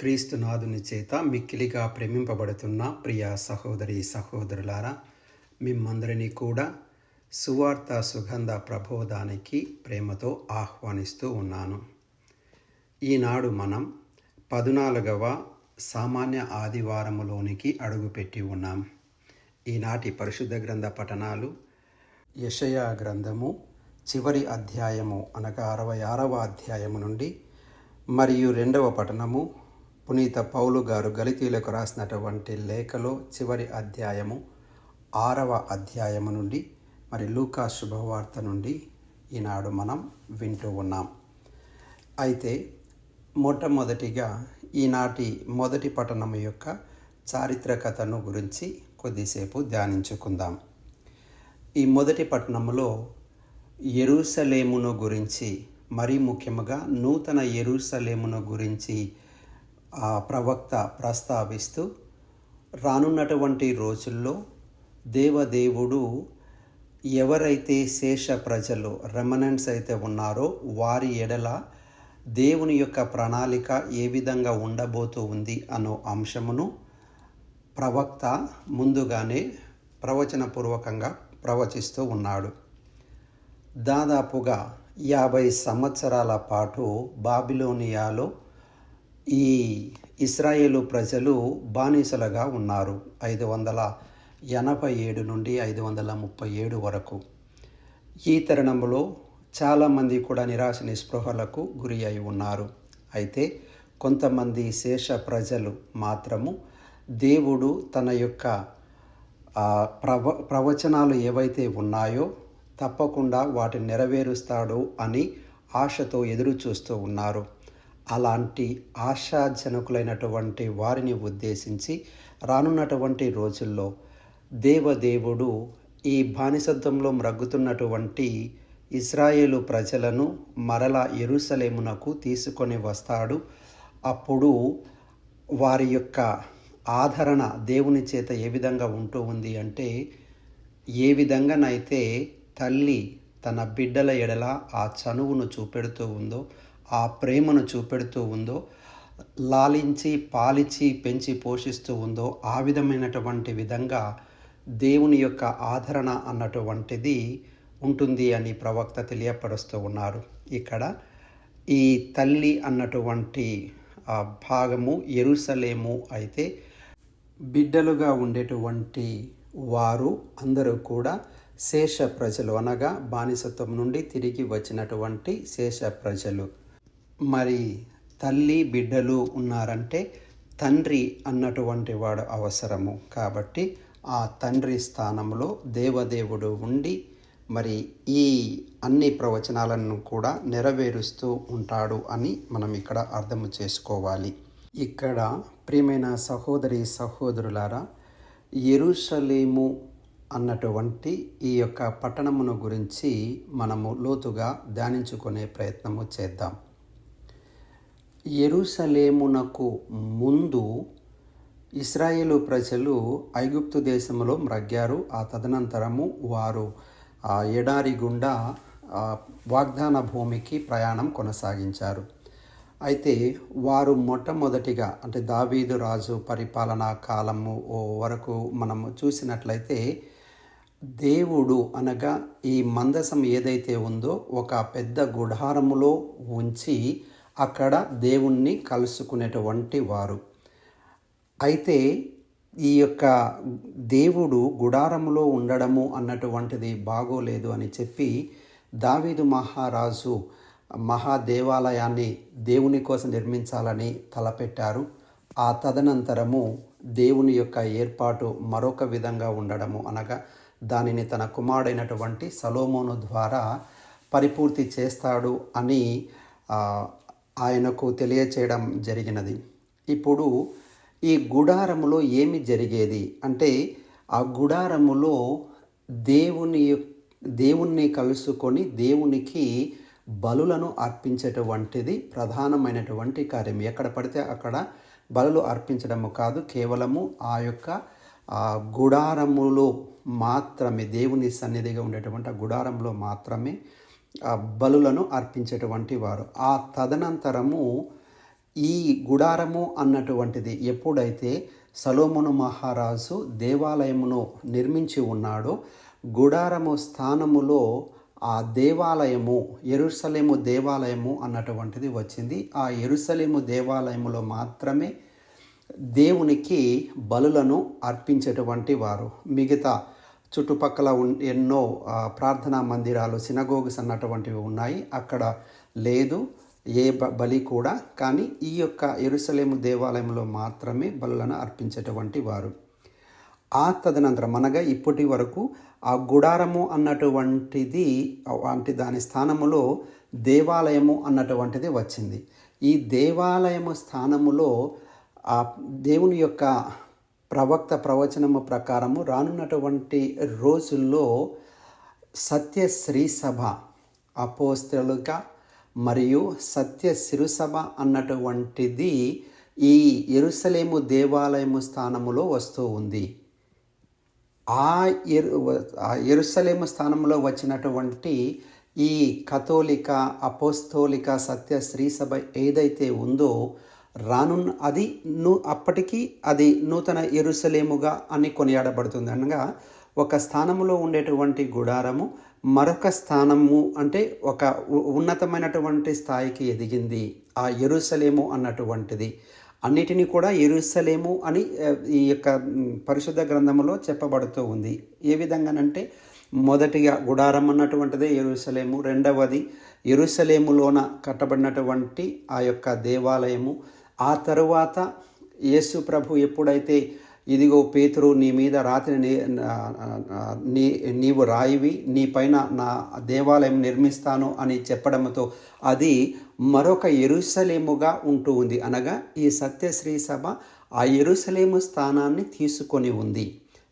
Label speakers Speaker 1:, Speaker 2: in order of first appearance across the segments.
Speaker 1: క్రీస్తునాథుని చేత మిక్కిలిగా ప్రేమింపబడుతున్న ప్రియ సహోదరి సహోదరులారా మిమ్మందరినీ కూడా సువార్త సుగంధ ప్రబోధానికి ప్రేమతో ఆహ్వానిస్తూ ఉన్నాను. ఈనాడు మనం పదునాలుగవ సామాన్య ఆదివారములోనికి అడుగుపెట్టి ఉన్నాం. ఈనాటి పరిశుద్ధ గ్రంథ పఠనాలు యషయా గ్రంథము చివరి అధ్యాయము అనగా అరవై ఆరవ అధ్యాయము నుండి మరియు రెండవ పఠనము పునీత పౌలు గారు గలితీలకు రాసినటువంటి లేఖలో చివరి అధ్యాయము ఆరవ అధ్యాయము నుండి మరి లూకా శుభవార్త నుండి ఈనాడు మనం వింటూ ఉన్నాం. అయితే మొట్టమొదటిగా ఈనాటి మొదటి పట్టణం యొక్క చారిత్రకతను గురించి కొద్దిసేపు ధ్యానించుకుందాం. ఈ మొదటి పట్టణంలో ఎరుసలేమును గురించి మరీ ముఖ్యంగా నూతన ఎరుసలేమును గురించి ఆ ప్రవక్త ప్రస్తావిస్తూ రానున్నటువంటి రోజుల్లో దేవదేవుడు ఎవరైతే శేష ప్రజలు రెమనెంట్స్ అయితే ఉన్నారో వారి ఎడల దేవుని యొక్క ప్రణాళిక ఏ విధంగా ఉండబోతూ ఉంది అనే అంశమును ప్రవక్త ముందుగానే ప్రవచనపూర్వకంగా ప్రవచిస్తూ ఉన్నాడు. దాదాపుగా యాభై సంవత్సరాల పాటు బాబిలోనియాలో ఈ ఇస్రాయేలు ప్రజలు బానిసలుగా ఉన్నారు. ఐదు వందల ఎనభై ఏడు నుండి ఐదు వందల ముప్పై ఏడు వరకు. ఈ తరుణంలో చాలామంది కూడా నిరాశ నిస్పృహలకు గురి అయి ఉన్నారు. అయితే కొంతమంది శేష ప్రజలు మాత్రము దేవుడు తన యొక్క ప్రవ ప్రవచనాలు ఏవైతే ఉన్నాయో తప్పకుండా వాటిని నెరవేరుస్తాడు అని ఆశతో ఎదురు చూస్తూ ఉన్నారు. అలాంటి ఆశాజనకులైనటువంటి వారిని ఉద్దేశించి రానున్నటువంటి రోజుల్లో దేవదేవుడు ఈ బానిసత్వంలో మ్రగ్గుతున్నటువంటి ఇస్రాయేలు ప్రజలను మరలా ఎరుసలేమునకు తీసుకొని వస్తాడు. అప్పుడు వారి యొక్క ఆదరణ దేవుని చేత ఏ విధంగా ఉంటూ ఉంది అంటే ఏ విధంగానైతే తల్లి తన బిడ్డల ఎడల ఆ చనువును చూపెడుతూ ఉందో ఆ ప్రేమను చూపెడుతూ ఉందో లాలించి పాలిచి పెంచి పోషిస్తూ ఉందో ఆ విధమైనటువంటి విధంగా దేవుని యొక్క ఆదరణ అన్నటువంటిది ఉంటుంది అని ప్రవక్త తెలియపరుస్తూ ఉన్నారు. ఇక్కడ ఈ తల్లి అన్నటువంటి భాగము ఎరుసలేము అయితే బిడ్డలుగా ఉండేటువంటి వారు అందరూ కూడా శేష ప్రజలు అనగా బానిసత్వం నుండి తిరిగి వచ్చినటువంటి శేష ప్రజలు మరి తల్లి బిడ్డలు ఉన్నారంటే తండ్రి అన్నటువంటి వాడు అవసరము. కాబట్టి ఆ తండ్రి స్థానంలో దేవదేవుడు ఉండి మరి ఈ అన్ని ప్రవచనాలను కూడా నెరవేరుస్తూ ఉంటాడు అని మనం ఇక్కడ అర్థం చేసుకోవాలి. ఇక్కడ ప్రియమైన సహోదరి సహోదరులారా ఎరుషలేము అన్నటువంటి ఈ యొక్క పట్టణమును గురించి మనము లోతుగా ధ్యానించుకునే ప్రయత్నము చేద్దాం. ఎరుసలేమునకు ముందు ఇస్రాయేలు ప్రజలు ఐగుప్తు దేశంలో మ్రగ్గారు. ఆ తదనంతరము వారు ఎడారి గుండా వాగ్దాన భూమికి ప్రయాణం కొనసాగించారు. అయితే వారు మొట్టమొదటిగా అంటే దావీదు రాజు పరిపాలనా కాలము వరకు మనము చూసినట్లయితే దేవుడు అనగా ఈ మందసం ఏదైతే ఉందో ఒక పెద్ద గుడారములో ఉంచి అక్కడ దేవుణ్ణి కలుసుకునేటువంటి వారు. అయితే ఈ యొక్క దేవుడు గుడారములో ఉండడము అన్నటువంటిది బాగోలేదు అని చెప్పి దావీదు మహారాజు మహాదేవాలయాన్ని దేవుని కోసం నిర్మించాలని తలపెట్టారు. ఆ తదనంతరము దేవుని యొక్క ఏర్పాటు మరొక విధంగా ఉండడము అనగా దానిని తన కుమారుడైనటువంటి సలోమోను ద్వారా పరిపూర్తి చేస్తాడు అని ఆయనకు తెలియచేయడం జరిగినది. ఇప్పుడు ఈ గుడారములో ఏమి జరిగేది? అంటే ఆ గుడారములో దేవుని దేవుణ్ణి కలుసుకొని దేవునికి బలులను అర్పించేటువంటిది ప్రధానమైనటువంటి కార్యం. ఎక్కడ పడితే అక్కడ బలులు అర్పించడము కాదు కేవలము ఆ యొక్క గుడారములో మాత్రమే దేవుని సన్నిధిగా ఉండేటువంటి ఆ గుడారంలో మాత్రమే బలులను అర్పించేటువంటి వారు. ఆ తదనంతరము ఈ గుడారము అన్నటువంటిది ఎప్పుడైతే సలోమును మహారాజు దేవాలయమును నిర్మించి ఉన్నాడో గుడారము స్థానములో ఆ దేవాలయము ఎరుసలేము దేవాలయము అన్నటువంటిది వచ్చింది. ఆ ఎరుసలేము దేవాలయములో మాత్రమే దేవునికి బలులను అర్పించేటువంటి వారు. మిగతా చుట్టుపక్కల ఉన్- ఎన్నో ప్రార్థనా మందిరాలు సినగోగుస్ అన్నటువంటివి ఉన్నాయి. అక్కడ లేదు ఏ బలి కూడా. కానీ ఈ యొక్క ఎరుసలేము దేవాలయంలో మాత్రమే బలులను అర్పించేటువంటి వారు. ఆ తదనంతరం అనగా ఇప్పటి వరకు ఆ గుడారము అన్నటువంటిది వంటి దాని స్థానములో దేవాలయము అన్నటువంటిది వచ్చింది. ఈ దేవాలయము స్థానములో ఆ దేవుని యొక్క ప్రవక్త ప్రవచనము ప్రకారము రానున్నటువంటి రోజుల్లో సత్య శ్రీ సభ అపోస్తలుగా మరియు సత్య శిరుసభ అన్నటువంటిది ఈ ఎరుసలేము దేవాలయము స్థానములో వస్తూ ఉంది. ఆ ఎరు ఆ ఎరుసలేము స్థానంలో వచ్చినటువంటి ఈ కథోలిక అపోస్తోలిక సత్య శ్రీసభ ఏదైతే ఉందో రానున్న అది ను అప్పటికి అది నూతన ఎరుసలేముగా అని కొనియాడబడుతుంది. అనగా ఒక స్థానములో ఉండేటువంటి గుడారము మరొక స్థానము అంటే ఒక ఉన్నతమైనటువంటి స్థాయికి ఎదిగింది ఆ ఎరుసలేము అన్నటువంటిది. అన్నిటినీ కూడా ఎరుసలేము అని ఈ యొక్క పరిశుద్ధ గ్రంథములో చెప్పబడుతూ ఉంది. ఏ విధంగానంటే మొదటిగా గుడారం అన్నటువంటిదే ఎరుసలేము రెండవది ఎరుసలేములోన కట్టబడినటువంటి ఆ యొక్క దేవాలయము ఆ తరువాత యేసు ప్రభు ఎప్పుడైతే ఇదిగో పేతురు నీ మీద రాత్రి నీ నీ నీవు రాయివి నీ పైన నా దేవాలయం నిర్మిస్తాను అని చెప్పడంతో అది మరొక ఎరుసలేముగా ఉంటూ ఉంది. అనగా ఈ సత్యశ్రీ సభ ఆ ఎరుసలేము స్థానాన్ని తీసుకొని ఉంది.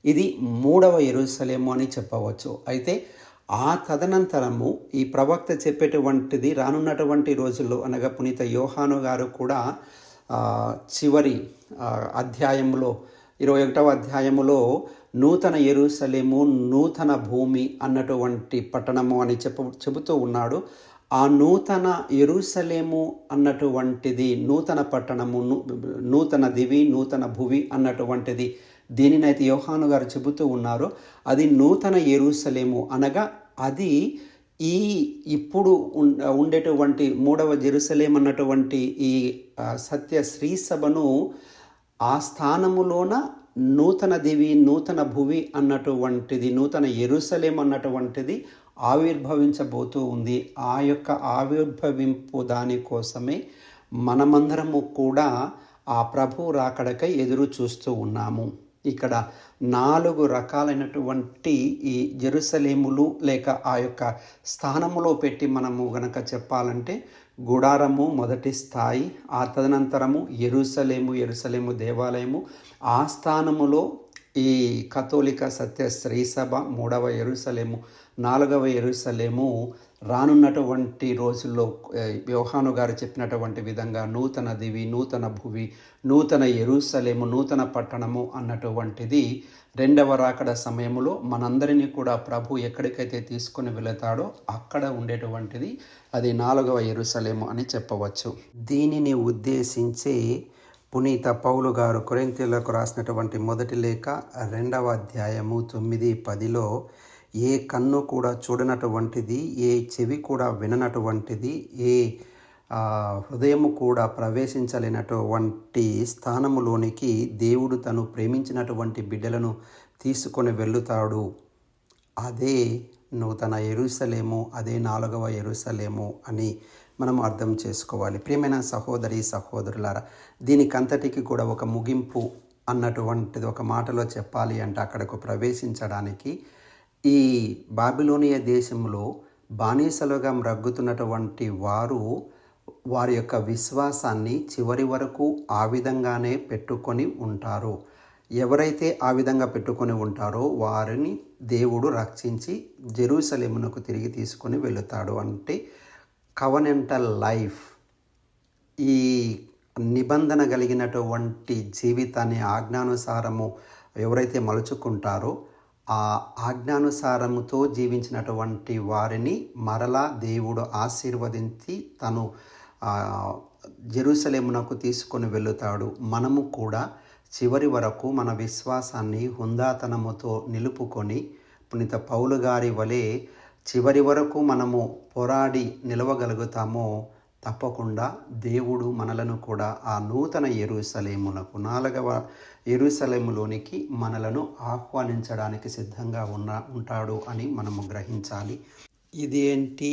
Speaker 1: ఇది మూడవ ఎరుసలేము అని చెప్పవచ్చు. అయితే ఆ తదనంతరము ఈ ప్రవక్త చెప్పేటువంటిది రానున్నటువంటి రోజుల్లో అనగా పునీత యోహాను గారు కూడా చివరి అధ్యాయంలో ఇరవై ఒకటవ అధ్యాయములో నూతన ఎరుసలేము నూతన భూమి అన్నటువంటి పట్టణము అని చెప్ప చెబుతూ ఉన్నాడు. ఆ నూతన ఎరుసలేము అన్నటువంటిది నూతన పట్టణము నూతన దివి నూతన భువి అన్నటువంటిది దీనినైతే యోహాను గారు చెబుతూ ఉన్నారు. అది నూతన ఎరుసలేము అనగా అది ఈ ఇప్పుడు ఉండేటువంటి మూడవ జెరూసలేం అన్నటువంటి ఈ సత్య శ్రీ సభను ఆ స్థానములోన నూతన దివి నూతన భువి అన్నటువంటిది నూతన ఎరుసలేం అన్నటువంటిది ఆవిర్భవించబోతూ ఉంది. ఆ యొక్క ఆవిర్భవింపు దానికోసమే మనమందరము కూడా ఆ ప్రభు రాకడకై ఎదురు చూస్తూ ఉన్నాము. ఇక్కడ నాలుగు రకాలైనటువంటి ఈ జెరుసలేములు లేక ఆ యొక్క స్థానములో పెట్టి మనము గనక చెప్పాలంటే గుడారము మొదటి స్థాయి ఆ తదనంతరము ఎరుసలేము ఎరుసలేము దేవాలయము. ఆ స్థానములో ఈ కథోలిక సత్య స్త్రీ సభ మూడవ ఎరుసలేము నాలుగవ ఎరుసలేము రానున్నటువంటి రోజుల్లో ఏ, యోహాను గారు చెప్పినటువంటి విధంగా నూతన దివి నూతన భువి నూతన ఎరుసలేము నూతన పట్టణము అన్నటువంటిది రెండవ రాకడ సమయంలో మనందరినీ కూడా ప్రభు ఎక్కడికైతే తీసుకొని వెళతాడో అక్కడ ఉండేటువంటిది అది నాలుగవ ఎరుసలేము అని చెప్పవచ్చు. దీనిని ఉద్దేశించి పునీత పౌలు గారు కొరింతీలకు రాసినటువంటి మొదటి లేఖ రెండవ అధ్యాయము తొమ్మిది పదిలో ఏ కన్ను కూడా చూడనటువంటిది ఏ చెవి కూడా విననటువంటిది ఏ హృదయము కూడా ప్రవేశించలేనటువంటి స్థానములోనికి దేవుడు తను ప్రేమించినటువంటి బిడ్డలను తీసుకొని వెళ్ళుతాడు. అదే నూతన ఎరుసలేము అదే నాలుగవ ఎరుసలేము అని మనం అర్థం చేసుకోవాలి. ప్రియమైన సహోదరి సహోదరులారా దీనికంతటికి కూడా ఒక ముగింపు అన్నటువంటిది ఒక మాటలో చెప్పాలి అంటే అక్కడకు ప్రవేశించడానికి ఈ బాబిలోనియ దేశంలో బానిసలుగా మ్రగ్గుతున్నటువంటి వారు వారి యొక్క విశ్వాసాన్ని చివరి వరకు ఆ విధంగానే పెట్టుకొని ఉంటారు. ఎవరైతే ఆ విధంగా పెట్టుకొని ఉంటారో వారిని దేవుడు రక్షించి జెరూసలేమునకు తిరిగి తీసుకొని వెళుతాడు. అంటే కవనెంటల్ లైఫ్ ఈ నిబంధన కలిగినటువంటి జీవితాన్ని ఆజ్ఞానుసారము ఎవరైతే మలుచుకుంటారో ఆ ఆజ్ఞానుసారముతో జీవించినటువంటి వారిని మరలా దేవుడు ఆశీర్వదించి తను జెరూసలేమునకు తీసుకొని వెళుతాడు. మనము కూడా చివరి వరకు మన విశ్వాసాన్ని హుందాతనముతో నిలుపుకొని పునీత పౌలు గారి వలె చివరి వరకు మనము పోరాడి నిలవగలుగుతామో తప్పకుండా దేవుడు మనలను కూడా ఆ నూతన ఎరుసలేమునకు నాలుగవ ఎరుసలేములోనికి మనలను ఆహ్వానించడానికి సిద్ధంగా ఉన్న ఉంటాడు అని మనము గ్రహించాలి. ఇది ఏంటి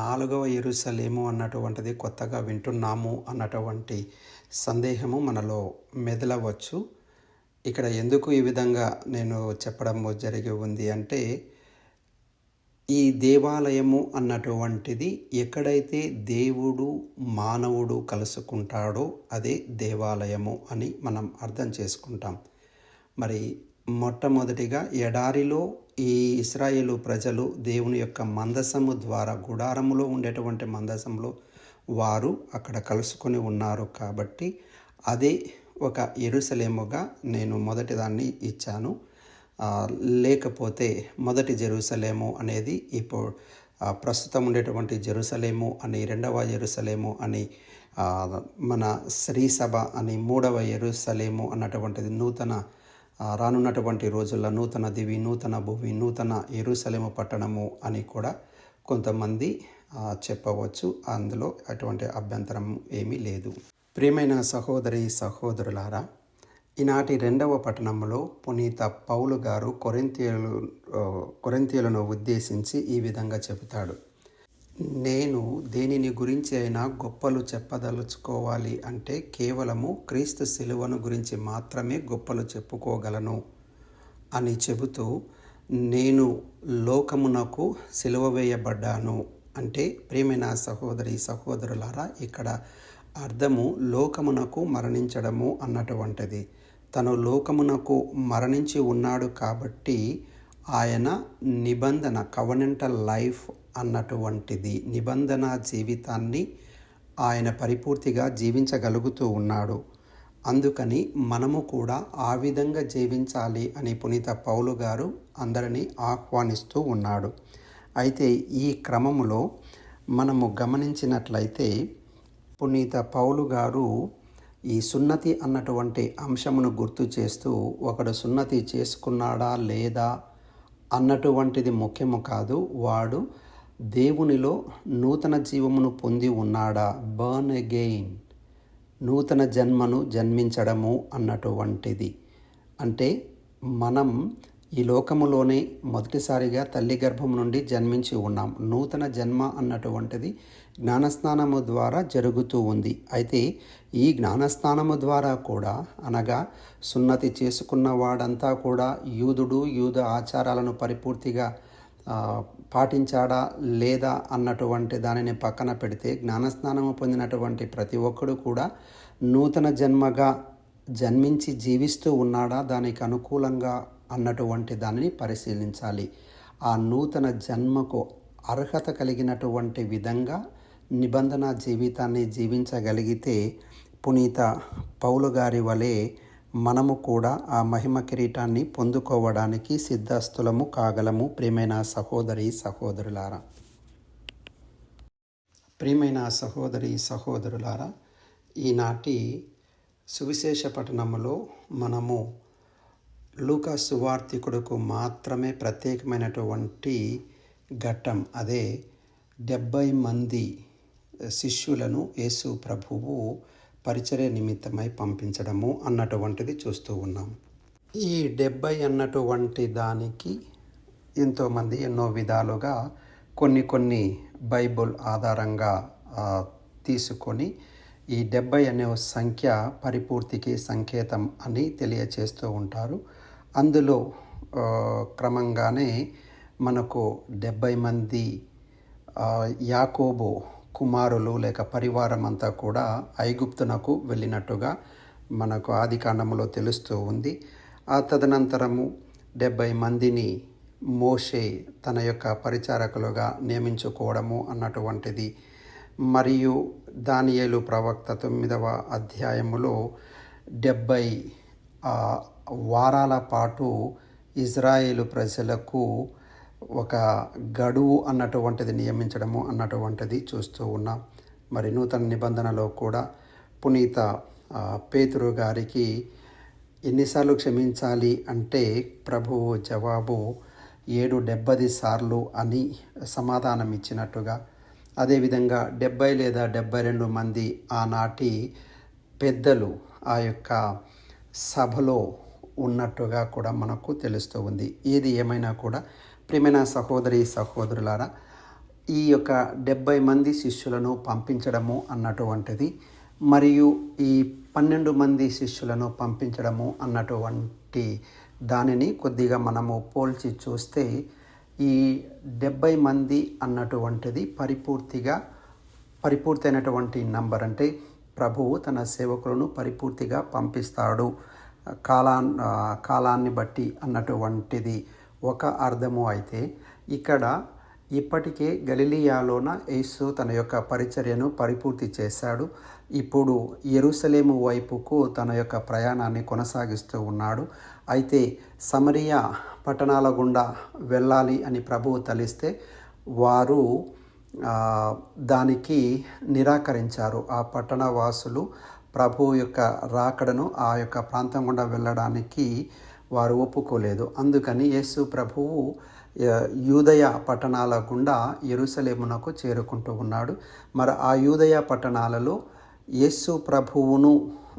Speaker 1: నాలుగవ ఎరుసలేము అన్నటువంటిది కొత్తగా వింటున్నాము అన్నటువంటి సందేహము మనలో మెదలవచ్చు. ఇక్కడ ఎందుకు ఈ విధంగా నేను చెప్పడం జరిగి ఉంది అంటే ఈ దేవాలయము అన్నటువంటిది ఎక్కడైతే దేవుడు మానవుడు కలుసుకుంటాడో అదే దేవాలయము అని మనం అర్థం చేసుకుంటాం. మరి మొట్టమొదటిగా ఎడారిలో ఈ ఇస్రాయేలు ప్రజలు దేవుని యొక్క మందసము ద్వారా గుడారములో ఉండేటువంటి మందసంలో వారు అక్కడ కలుసుకొని ఉన్నారు కాబట్టి అదే ఒక ఎరుసలేముగా నేను మొదటిదాన్ని ఇచ్చాను. లేకపోతే మొదటి జెరూసలేము అనేది ఇప్పుడు ప్రస్తుతం ఉండేటువంటి జెరూసలేము అని రెండవ జెరూసలేము అని మన శ్రీసభ అని మూడవ ఎరుసలేము అన్నటువంటిది నూతన రానున్నటువంటి రోజుల్లో నూతన దివి నూతన భూమి నూతన ఎరుసలేము పట్టణము అని కూడా కొంతమంది చెప్పవచ్చు. అందులో అటువంటి అభ్యంతరం ఏమీ లేదు. ప్రియమైన సహోదరి సహోదరులారా ఈనాటి రెండవ పట్టణంలో పునీత పౌలు గారు కొరింతీయులు కొరింతీయులను ఉద్దేశించి ఈ విధంగా చెబుతాడు. నేను దేనిని గురించి అయినా గొప్పలు చెప్పదలుచుకోవాలి అంటే కేవలము క్రీస్తు శిలువను గురించి మాత్రమే గొప్పలు చెప్పుకోగలను అని చెబుతూ నేను లోకమునకు సిలువ వేయబడ్డాను అంటే ప్రేమైన సహోదరి సహోదరులారా ఇక్కడ అర్థము లోకమునకు మరణించడము అన్నటువంటిది. తను లోకమునకు మరణించి ఉన్నాడు కాబట్టి ఆయన నిబంధన కవనెంటల్ లైఫ్ అన్నటువంటిది నిబంధన జీవితాన్ని ఆయన పరిపూర్తిగా జీవించగలుగుతూ ఉన్నాడు. అందుకని మనము కూడా ఆ విధంగా జీవించాలి అని పునీత పౌలు గారు అందరినీ ఆహ్వానిస్తూ ఉన్నాడు. అయితే ఈ క్రమములో మనము గమనించినట్లయితే పునీత పౌలు గారు ఈ సున్నతి అన్నటువంటి అంశమును గుర్తు చేస్తూ ఒకడు సున్నతి చేసుకున్నాడా లేదా అన్నటువంటిది ముఖ్యము కాదు. వాడు దేవునిలో నూతన జీవమును పొంది ఉన్నాడా? బర్న్ అగెయిన్ నూతన జన్మను జన్మించడము అన్నటువంటిది. అంటే మనం ఈ లోకములోనే మొదటిసారిగా తల్లి గర్భం నుండి జన్మించి ఉన్నాం. నూతన జన్మ అన్నటువంటిది జ్ఞానస్నానము ద్వారా జరుగుతూ ఉంది. అయితే ఈ జ్ఞానస్నానము ద్వారా కూడా అనగా సున్నతి చేసుకున్న వాడంతా కూడా యూదుడు యూద ఆచారాలను పరిపూర్తిగా పాటించాడా లేదా అన్నటువంటి దానిని పక్కన పెడితే జ్ఞానస్నానము పొందినటువంటి ప్రతి ఒక్కడు కూడా నూతన జన్మగా జన్మించి జీవిస్తూ ఉన్నాడా? దానికి అనుకూలంగా అన్నటువంటి దానిని పరిశీలించాలి. ఆ నూతన జన్మకు అర్హత కలిగినటువంటి విధంగా నిబంధన జీవితాన్ని జీవించగలిగితే పునీత పౌలు గారి వలె మనము కూడా ఆ మహిమ కిరీటాన్ని పొందుకోవడానికి సిద్ధస్థులము కాగలము. ప్రియమైన సహోదరి సహోదరులారా. ప్రియమైన సహోదరి సహోదరులారా ఈనాటి సువిశేష పట్టణములో మనము లూకా సువార్థికుడుకు మాత్రమే ప్రత్యేకమైనటువంటి ఘట్టం. అదే డెబ్బై మంది శిష్యులను యేసు ప్రభువు పరిచర్య నిమిత్తమై పంపించడము అన్నటువంటిది చూస్తూ ఉన్నాం. ఈ డెబ్బై అన్నటువంటి దానికి ఎంతోమంది ఎన్నో విధాలుగా కొన్ని కొన్ని బైబుల్ ఆధారంగా తీసుకొని ఈ డెబ్బై అనే సంఖ్య పరిపూర్తికి సంకేతం అని తెలియచేస్తూ ఉంటారు. అందులో క్రమంగానే మనకు డెబ్భై మంది యాకోబు కుమారులు లేక పరివారం అంతా కూడా ఐగుప్తునకు వెళ్ళినట్టుగా మనకు ఆది కాండములో తెలుస్తూ ఉంది. ఆ తదనంతరము డెబ్భై మందిని మోషే తన యొక్క పరిచారకులుగా నియమించుకోవడము అన్నటువంటిది. మరియు దానియేలు ప్రవక్త తొమ్మిదవ అధ్యాయములో డెబ్భై వారాల పాటు ఇజ్రాయేలు ప్రజలకు ఒక గడువు అన్నటువంటిది నియమించడము అన్నటువంటిది చూస్తూ ఉన్నాం. మరి నూతన నిబంధనలో కూడా పునీత పేతురు గారికి ఎన్నిసార్లు క్షమించాలి అంటే ప్రభువు జవాబు ఏడు డెబ్బది సార్లు అని సమాధానం ఇచ్చినట్టుగా. అదేవిధంగా డెబ్బై లేదా డెబ్బై రెండు మంది ఆనాటి పెద్దలు ఆ యొక్క సభలో ఉన్నట్టుగా కూడా మనకు తెలుస్తూ ఉంది. ఏది ఏమైనా కూడా ప్రియమైన సహోదరి సహోదరులారా ఈ యొక్క డెబ్బై మంది శిష్యులను పంపించడము అన్నటువంటిది మరియు ఈ పన్నెండు మంది శిష్యులను పంపించడము అన్నటువంటి దానిని కొద్దిగా మనము పోల్చి చూస్తే ఈ డెబ్బై మంది అన్నటువంటిది పరిపూర్తిగా పరిపూర్తైనటువంటి నంబర్ అంటే ప్రభువు తన సేవకులను పరిపూర్తిగా పంపిస్తాడు. కాలా కాలాన్ని బట్టి అన్నటువంటిది ఒక అర్థము అయితే ఇక్కడ ఇప్పటికే గలిలియాలోన యేసు తన యొక్క పరిచర్యను పరిపూర్తి చేశాడు. ఇప్పుడు ఎరుసలేము వైపుకు తన యొక్క ప్రయాణాన్ని కొనసాగిస్తూ ఉన్నాడు. అయితే సమరియా పట్టణాల గుండా వెళ్ళాలి అని ప్రభువు తలిస్తే వారు దానికి నిరాకరించారు. ఆ పట్టణ వాసులు ప్రభు యొక్క రాకడను ఆ యొక్క ప్రాంతం గుండా వెళ్ళడానికి వారు ఒప్పుకోలేదు. అందుకని యేసు ప్రభువు యూదయ పట్టణాల గుండా ఎరుసలేమునకు చేరుకుంటూ ఉన్నాడు. మరి ఆ యూదయ పట్టణాలలో యేసు ప్రభువును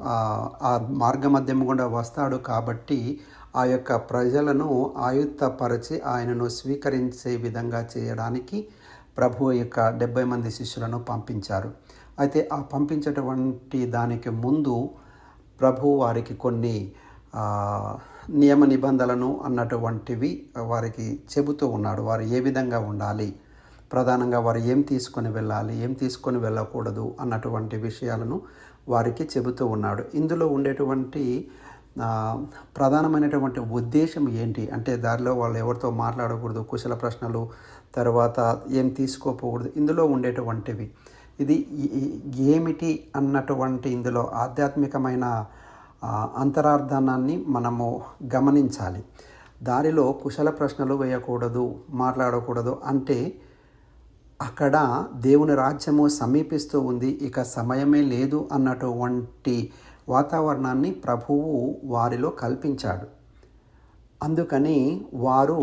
Speaker 1: ఆ, ఆ మార్గమధ్యం గుండా వస్తాడు కాబట్టి ఆ యొక్క ప్రజలను ఆయుత్తపరిచి ఆయనను స్వీకరించే విధంగా చేయడానికి ప్రభు యొక్క డెబ్బై మంది శిష్యులను పంపించారు. అయితే ఆ పంపించేటువంటి దానికి ముందు ప్రభు వారికి కొన్ని నియమ నిబంధనలను అన్నటువంటివి వారికి చెబుతూ ఉన్నాడు. వారు ఏ విధంగా ఉండాలి? ప్రధానంగా వారు ఏం తీసుకొని వెళ్ళాలి? ఏం తీసుకొని వెళ్ళకూడదు? అన్నటువంటి విషయాలను వారికి చెబుతూ ఉన్నాడు. ఇందులో ఉండేటువంటి ప్రధానమైనటువంటి ఉద్దేశం ఏంటి? అంటే దారిలో వాళ్ళు ఎవరితో మాట్లాడకూడదు? కుశల ప్రశ్నలు తర్వాత ఏం తీసుకోకూడదు ఇందులో ఉండేటువంటివి. ఇది ఏమిటి అన్నటువంటి ఇందులో ఆధ్యాత్మికమైన ఆ, అంతరార్థాన్ని మనము గమనించాలి. దారిలో కుశల ప్రశ్నలు వేయకూడదు మాట్లాడకూడదు అంటే అక్కడ దేవుని రాజ్యము సమీపిస్తూ ఉంది ఇక సమయమే లేదు అన్నటువంటి వాతావరణాన్ని ప్రభువు వారిలో కల్పించాడు. అందుకని వారు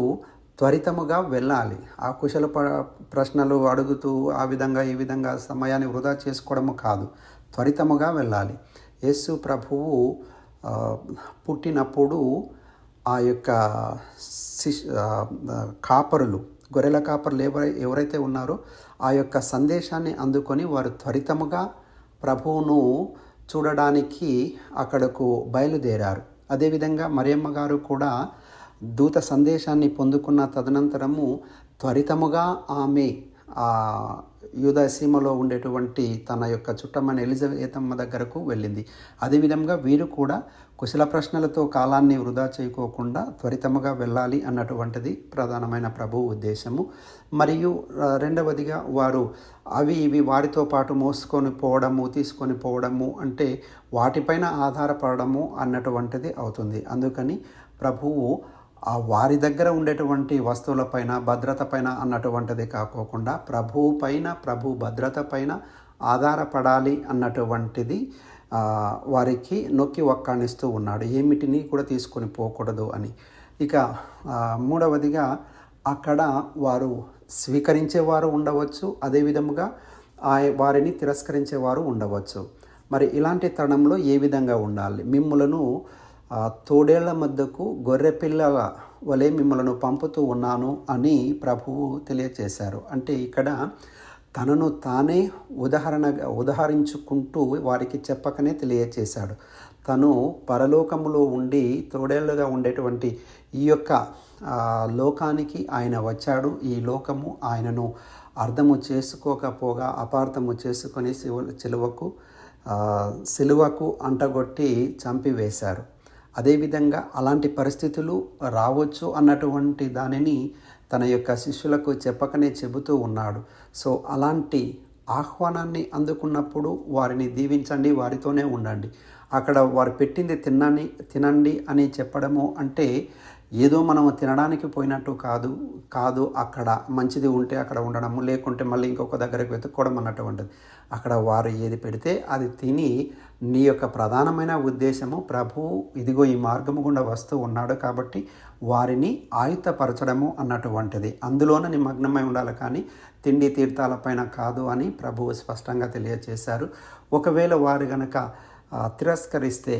Speaker 1: త్వరితముగా వెళ్ళాలి. ఆ కుశల ప- ప్రశ్నలు అడుగుతూ ఆ విధంగా ఈ విధంగా సమయాన్ని వృధా చేసుకోవడము కాదు. త్వరితముగా వెళ్ళాలి. యేసు ప్రభువు పుట్టినప్పుడు ఆ యొక్క శిష్ కాపరులు గొర్రెల కాపరులు ఎవరై ఎవరైతే ఉన్నారో ఆ యొక్క సందేశాన్ని అందుకొని వారు త్వరితముగా ప్రభువును చూడడానికి అక్కడకు బయలుదేరారు. అదేవిధంగా మరియమ్మ గారు కూడా దూత సందేశాన్ని పొందుకున్న తదనంతరము త్వరితముగా ఆమె ఆ యూదా ఉండేటువంటి తన యొక్క చుట్టమైన ఎలిజబెతమ్మ దగ్గరకు వెళ్ళింది. అదేవిధంగా వీరు కూడా కుశల ప్రశ్నలతో కాలాన్ని వృధా చేయకోకుండా త్వరితముగా వెళ్ళాలి అన్నటువంటిది ప్రధానమైన ప్రభు ఉద్దేశము. మరియు రెండవదిగా వారు అవి ఇవి వారితో పాటు మోసుకొని పోవడము తీసుకొని పోవడము అంటే వాటిపైన ఆధారపడము అన్నటువంటిది అవుతుంది. అందుకని ప్రభువు ఆ వారి దగ్గర ఉండేటువంటి వస్తువులపైన భద్రత పైన అన్నటువంటిది కాకోకుండా ప్రభువు పైన ప్రభు భద్రత పైన ఆధారపడాలి అన్నటువంటిది వారికి నొక్కి ఒక్కానిస్తూ ఉన్నాడు. ఏమిటిని కూడా తీసుకొని పోకూడదు అని. ఇక మూడవదిగా అక్కడ వారు స్వీకరించేవారు ఉండవచ్చు. అదేవిధముగా ఆ వారిని తిరస్కరించేవారు ఉండవచ్చు. మరి ఇలాంటి తరుణంలో ఏ విధంగా ఉండాలి? మిమ్ములను ఆ, తోడేళ్ళ మధ్యకు గొర్రె పిల్లల వలె మిమ్మలను పంపుతూ ఉన్నాను అని ప్రభువు తెలియచేశారు. అంటే ఇక్కడ తనను తానే ఉదాహరణగా ఉదాహరించుకుంటూ వారికి చెప్పకనే తెలియచేశాడు. తను పరలోకములో ఉండి తోడేళ్ళుగా ఉండేటువంటి ఈ యొక్క లోకానికి ఆయన వచ్చాడు. ఈ లోకము ఆయనను అర్థము చేసుకోకపోగా అపార్థము చేసుకొని శివ చిలువకు సిలువకు అంటగొట్టి చంపివేశారు. అదేవిధంగా అలాంటి పరిస్థితులు రావచ్చు అన్నటువంటి దానిని తన యొక్క శిష్యులకు చెప్పకనే చెబుతూ ఉన్నాడు. సో అలాంటి ఆహ్వానాన్ని అందుకున్నప్పుడు వారిని దీవించండి వారితోనే ఉండండి. అక్కడ వారు పెట్టింది తినని తినండి అని చెప్పడము అంటే ఏదో మనం తినడానికి పోయినట్టు కాదు కాదు అక్కడ మంచిది ఉంటే అక్కడ ఉండడము లేకుంటే మళ్ళీ ఇంకొక దగ్గరకు వెతుక్కోవడం అన్నటువంటిది. అక్కడ వారు ఏది పెడితే అది తిని నీ యొక్క ప్రధానమైన ఉద్దేశము ప్రభు ఇదిగో ఈ మార్గము గుండా వస్తూ ఉన్నాడు కాబట్టి వారిని ఆయుతపరచడము అన్నటువంటిది. అందులోనే నిమగ్నమై ఉండాలి కానీ తిండి తీర్థాలపైన కాదు అని ప్రభువు స్పష్టంగా తెలియజేశారు ఒకవేళ వారు గనక తిరస్కరిస్తే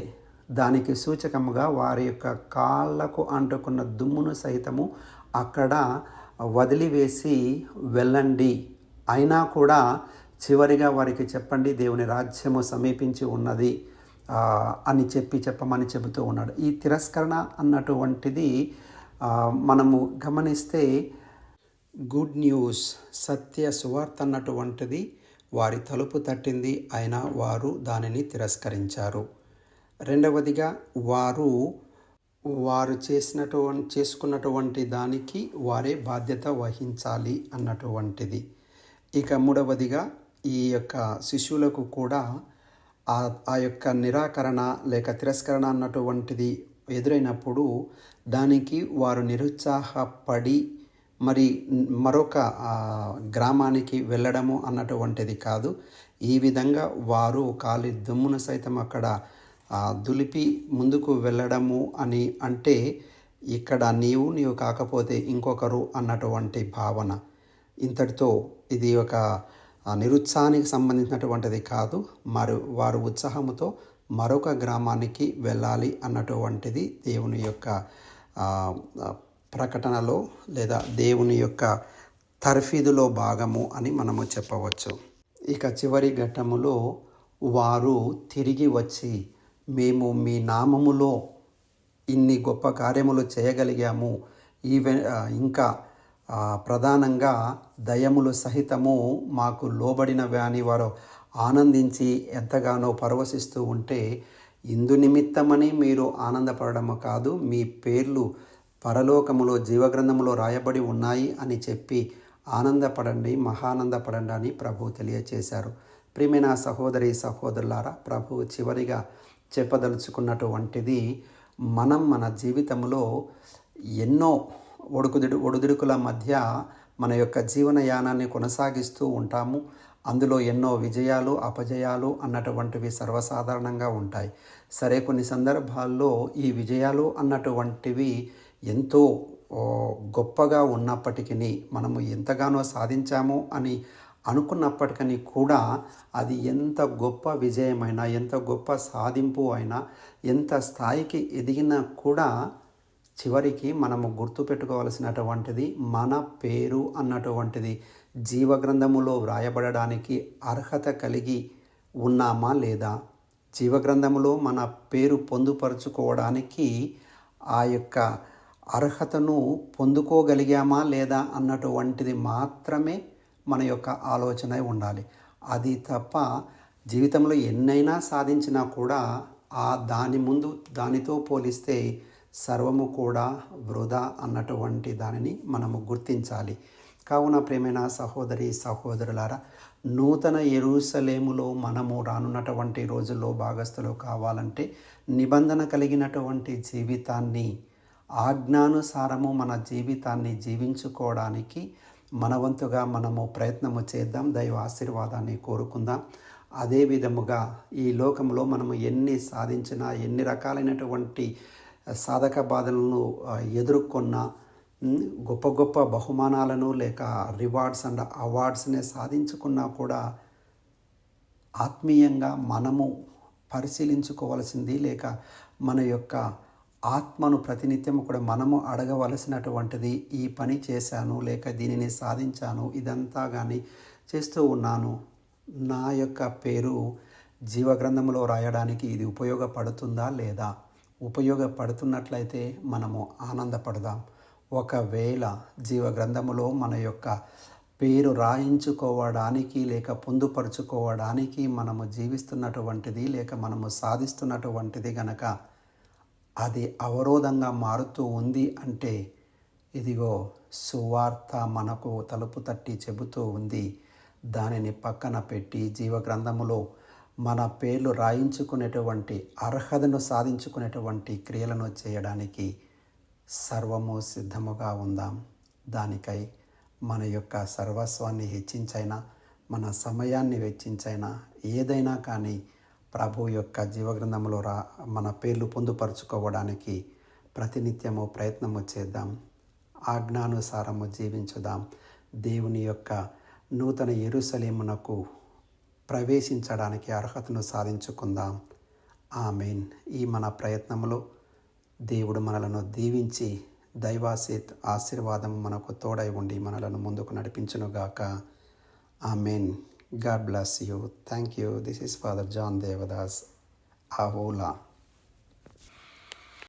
Speaker 1: దానికి సూచకముగా వారి యొక్క కాళ్ళకు అంటుకున్న దుమ్మును సైతము అక్కడ వదిలివేసి వెళ్ళండి. అయినా కూడా చివరిగా వారికి చెప్పండి దేవుని రాజ్యము సమీపించి ఉన్నది అని చెప్పి చెప్పమని చెబుతూ ఉన్నాడు. ఈ తిరస్కరణ అన్నటువంటిది మనము గమనిస్తే గుడ్ న్యూస్ సత్య సువార్త అన్నటువంటిది వారి తలుపు తట్టింది అయినా వారు దానిని తిరస్కరించారు. రెండవదిగా వారు వారు చేసినటువంటి చేసుకున్నటువంటి దానికి వారే బాధ్యత వహించాలి అన్నటువంటిది. ఇక మూడవదిగా ఈ యొక్క శిశువులకు కూడా ఆ యొక్క నిరాకరణ లేక తిరస్కరణ అన్నటువంటిది ఎదురైనప్పుడు దానికి వారు నిరుత్సాహపడి మరి మరొక గ్రామానికి వెళ్ళడము అన్నటువంటిది కాదు. ఈ విధంగా వారు కాలి దుమ్మును సైతం అక్కడ దులిపి ముందుకు వెళ్ళడము అని అంటే ఇక్కడ నీవు నీవు కాకపోతే ఇంకొకరు అన్నటువంటి భావన. ఇంతటితో ఇది ఒక నిరుత్సాహానికి సంబంధించినటువంటిది కాదు. మరి వారు ఉత్సాహముతో మరొక గ్రామానికి వెళ్ళాలి అన్నటువంటిది దేవుని యొక్క ప్రకటనలో లేదా దేవుని యొక్క తర్ఫీదులో భాగము అని మనము చెప్పవచ్చు. ఇక చివరి ఘట్టములో వారు తిరిగి వచ్చి మేము మీ నామములో ఇన్ని గొప్ప కార్యములు చేయగలిగాము. ఈవె ఇంకా ప్రధానంగా దయములు సహితము మాకు లోబడినవి అని వారు ఆనందించి ఎంతగానో పరవశిస్తూ ఉంటే ఇందు నిమిత్తమని మీరు ఆనందపడము కాదు మీ పేర్లు పరలోకములో జీవగ్రంథములో రాయబడి ఉన్నాయి అని చెప్పి ఆనందపడండి మహానందపడండి అని ప్రభు తెలియచేశారు. ప్రియమైన సహోదరి సహోదరులారా ప్రభు చివరిగా చెప్పదలుచుకున్నటువంటిది మనం మన జీవితంలో ఎన్నో ఒడుకుదిడు ఒడిదుడుకుల మధ్య మన యొక్క జీవనయానాన్ని కొనసాగిస్తూ ఉంటాము. అందులో ఎన్నో విజయాలు అపజయాలు అన్నటువంటివి సర్వసాధారణంగా ఉంటాయి. సరే కొన్ని సందర్భాల్లో ఈ విజయాలు అన్నటువంటివి ఎంతో గొప్పగా ఉన్నప్పటికీ మనము ఎంతగానో సాధించాము అని అనుకున్నప్పటికని కూడా అది ఎంత గొప్ప విజయమైనా ఎంత గొప్ప సాధింపు అయినా ఎంత స్థాయికి ఎదిగినా కూడా చివరికి మనము గుర్తుపెట్టుకోవాల్సినటువంటిది మన పేరు అన్నటువంటిది. జీవగ్రంథములో వ్రాయబడడానికి అర్హత కలిగి ఉన్నామా లేదా? జీవగ్రంథములో మన పేరు పొందుపరుచుకోవడానికి ఆ యొక్క అర్హతను పొందుకోగలిగామా లేదా అన్నటువంటిది మాత్రమే మన యొక్క ఆలోచన ఉండాలి. అది తప్ప జీవితంలో ఎన్నైనా సాధించినా కూడా ఆ దాని ముందు దానితో పోలిస్తే సర్వము కూడా వృధా అన్నటువంటి దానిని మనము గుర్తించాలి. కావున ప్రేమైన సహోదరి సహోదరులారా నూతన ఎరుసలేములో మనము రానున్నటువంటి రోజుల్లో భాగస్థులు కావాలంటే నిబంధన కలిగినటువంటి జీవితాన్ని ఆజ్ఞానుసారము మన జీవితాన్ని జీవించుకోవడానికి మన వంతుగా మనము ప్రయత్నము చేద్దాం దైవ ఆశీర్వాదాన్ని కోరుకుందాం. అదే విధముగా ఈ లోకంలో మనము ఎన్ని సాధించినా ఎన్ని రకాలైనటువంటి సాధక బాధలను ఎదుర్కొన్న గొప్ప గొప్ప బహుమానాలను లేక రివార్డ్స్ అండ్ అవార్డ్స్ని సాధించుకున్నా కూడా ఆత్మీయంగా మనము పరిశీలించుకోవాల్సింది లేక మన యొక్క ఆత్మను ప్రతినిత్యం కూడా మనము అడగవలసినటువంటిది ఈ పని చేశాను లేక దీనిని సాధించాను ఇదంతా కానీ చేస్తూ ఉన్నాను. నా యొక్క పేరు జీవగ్రంథంలో రాయడానికి ఇది ఉపయోగపడుతుందా లేదా? ఉపయోగపడుతున్నట్లయితే మనము ఆనందపడదాం. ఒకవేళ జీవగ్రంథములో మన యొక్క పేరు రాయించుకోవడానికి లేక పొందుపరుచుకోవడానికి మనము జీవిస్తున్నటువంటిది లేక మనము సాధిస్తున్నటువంటిది గనక అది అవరోధంగా మారుతూ ఉంది అంటే ఇదిగో సువార్త మనకు తలుపు తట్టి చెబుతూ ఉంది. దానిని పక్కన పెట్టి జీవగ్రంథములో మన పేర్లు రాయించుకునేటువంటి అర్హతను సాధించుకునేటువంటి క్రియలను చేయడానికి సర్వము సిద్ధముగా ఉందాం. దానికై మన యొక్క సర్వస్వాన్ని హెచ్చించైనా మన సమయాన్ని వెచ్చించైనా ఏదైనా కానీ ప్రభు యొక్క జీవగ్రంథంలో రా మన పేర్లు పొందుపరుచుకోవడానికి ప్రతినిత్యము ప్రయత్నము చేద్దాం. ఆజ్ఞానుసారము జీవించుదాం. దేవుని యొక్క నూతన ఎరుసలేమునకు ప్రవేశించడానికి అర్హతను సాధించుకుందాం. ఆమెన్. ఈ మన ప్రయత్నంలో దేవుడు మనలను దీవించి దైవాసీత్ ఆశీర్వాదం మనకు తోడై ఉండి మనలను ముందుకు నడిపించునుగాక. Amen. God bless you. Thank you. This is Father John Devadas, Avola.